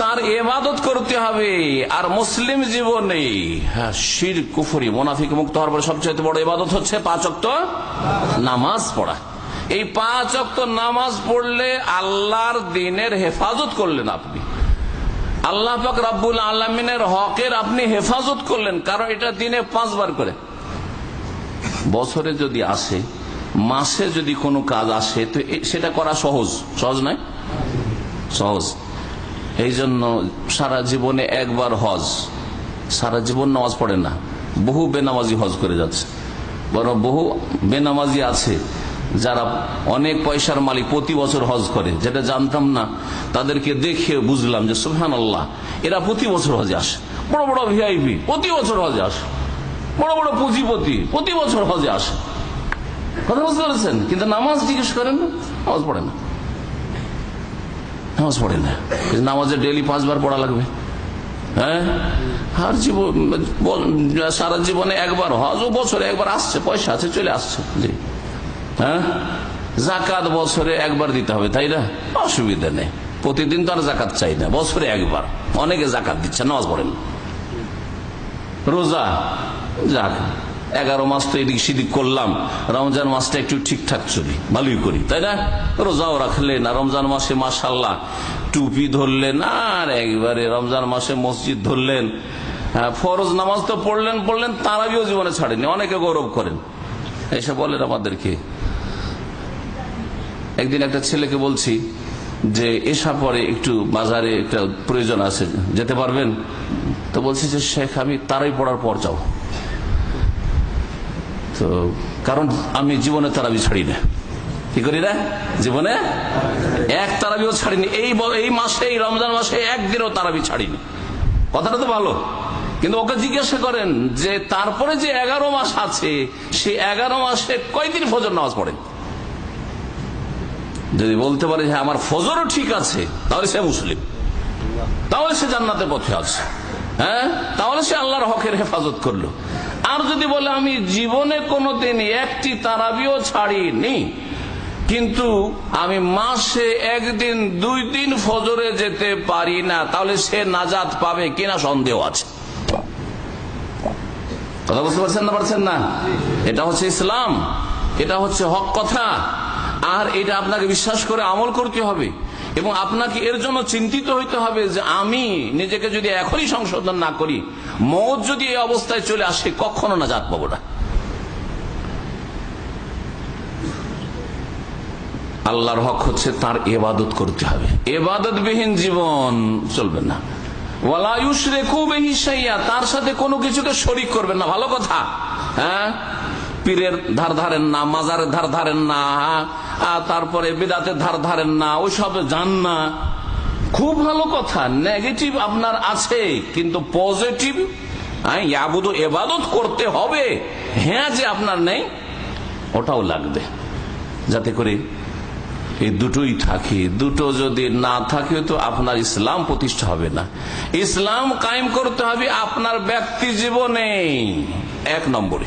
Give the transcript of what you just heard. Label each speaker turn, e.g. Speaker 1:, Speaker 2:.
Speaker 1: তার এবাদত করতে হবে। আর মুসলিম জীবনে হ্যাঁ শির কুফুরি, মোনাফিক মুক্ত হওয়ার পরে সবচেয়ে বড় এবাদত হচ্ছে পাঁচ অক্ত নামাজ পড়া। এই পাঁচ অক্ত নামাজ পড়লে আল্লাহর দিনের হেফাজত করলেন আপনি। আল্লাহ পাক রাব্বুল আলমিনের হকের আপনি হেফাজত করলেন, কারণ এটা দিনে পাঁচবার করে। বছরে যদি আসে, মাসে যদি কোনো কাজ আসে, তো সেটা করা সহজ। সহজ নয়? সহজ। এই জন্য সারা জীবনে একবার হজ, সারা জীবন নামাজ পড়ে না, বহু বেনামাজি হজ করে যাচ্ছে। বরং বহু বেনামাজি আছে যারা অনেক পয়সার মালিক প্রতি বছর হজ করে, যেটা জানতাম না, তাদেরকে দেখে বুঝলাম যে সুহান আল্লাহ এরা প্রতি বছর হজে আসে। বড় বড় ভিআইপি প্রতি বছর হজে আসে। বড় বড় পুঁজিপতি প্রতি বছর হজে আসে। কথা বুঝতে পেরেছেন? কিন্তু নামাজ জিজ্ঞেস করেন, নামাজ পড়ে না। নামাজ পড়ে না। নামাজে ডেলি পাঁচবার পড়া লাগবে। হ্যাঁ? আর জীবন সারা জীবনে একবার হজ ও বছরে একবার আসছে, পয়সা আছে, চলে আসছে। জি। হ্যাঁ? জাকাত বছরে একবার দিতে হবে, তাই না? অসুবিধা নেই। প্রতিদিন তো আর জাকাত চাই না, বছরে একবার। অনেকে জাকাত দিচ্ছে, নামাজ পড়েন। রোজা, যাক। এগারো মাস তো এদিক সেদিক করলাম। রমজান মাসটা একটু ঠিকঠাক চলি ভালোই করি তাই না? রোজাও রাখলেন আর রমজান মাসে মাসাল্লাহ টুপি ধরলেন আর একবারে রমজান মাসে মসজিদ ধরলেন। হ্যাঁ, ফরজ নামাজ তো পড়লেন পড়লেন তারাবিও জীবনে ছাড়েনি অনেকে গৌরব করেন। এসে বলেন আমাদেরকে। একদিন একটা ছেলেকে বলছি যে এসা পরে একটু বাজারে একটা প্রয়োজন আছে যেতে পারবেন? তো বলছি যে শেখ আমি তারাই পড়ার পর যাও তো কারণ আমি জীবনে তারাবি ছাড়ি না কি করি না জীবনে এক তারাবিও ছাড়িনি। এই এই মাসে, এই রমজান মাসে একদিনও তারাবি ছাড়িনি। কথাটা তো ভালো। কিন্তু ওকে জিজ্ঞাসা করেন যে, তারপরে যে এগারো মাস আছে, সে এগারো মাসে কয়দিন ফজর নামাজ পড়েন যদি বলতে পারে হ্যাঁ আমার ফজরও ঠিক আছে, তাহলে সে মুসলিম। তাহলে সে জান্নাতের পথে আছে। হ্যাঁ? তাহলে সে আল্লাহর হকের হেফাজত করল। আর যদি বলে, আমি জীবনে কোনোদিন একটি তারাবিও ছাড়িনি, কিন্তু আমি মাসে একদিন, দুই দিন ফজরে যেতে পারি না, তাহলে সে নাজাত পাবে কিনা সন্দেহ আছে। কথা বুঝতে পারছেন না পারছেন না? এটা হচ্ছে ইসলাম, এটা হচ্ছে হক কথা, আর এটা আপনাকে বিশ্বাস করে আমল করতে হবে। এবং আপনাকে এর জন্য চিন্তিত হইতে হবে যে আমি নিজেকে যদি এখনই সংশোধন না করি, মৌত যদি এই অবস্থায় চলে আসে, কখনো না জাত পাবো না। আল্লাহর হক হচ্ছে তার এবাদত করতে হবে। এবাদতবিহীন জীবন চলবে না। ওয়ালায়ুসরে খুব হিসাইয়া তার সাথে কোনো কিছুকে শরিক করবেন না। ভালো কথা। হ্যাঁ? পীরের ধার ধারেন না, মাজারের ধার ধারেন না হ্যাঁ? তারপরে বেদাতের ধার ধারেন না ওইসব যান না। খুব ভালো কথা নেগেটিভ আপনার আছে, কিন্তু পজিটিভ হ্যাঁ ইয়াবুদ এবাদত করতে হবে। হ্যাঁ যে আপনার নেই, ওটাও লাগবে। যাতে করে এই দুটোই থাকে। দুটো যদি না থাকে, তো আপনার ইসলাম প্রতিষ্ঠা হবে না। ইসলাম কায়েম করতে হবে আপনার ব্যক্তি জীবনে। এক নম্বরে।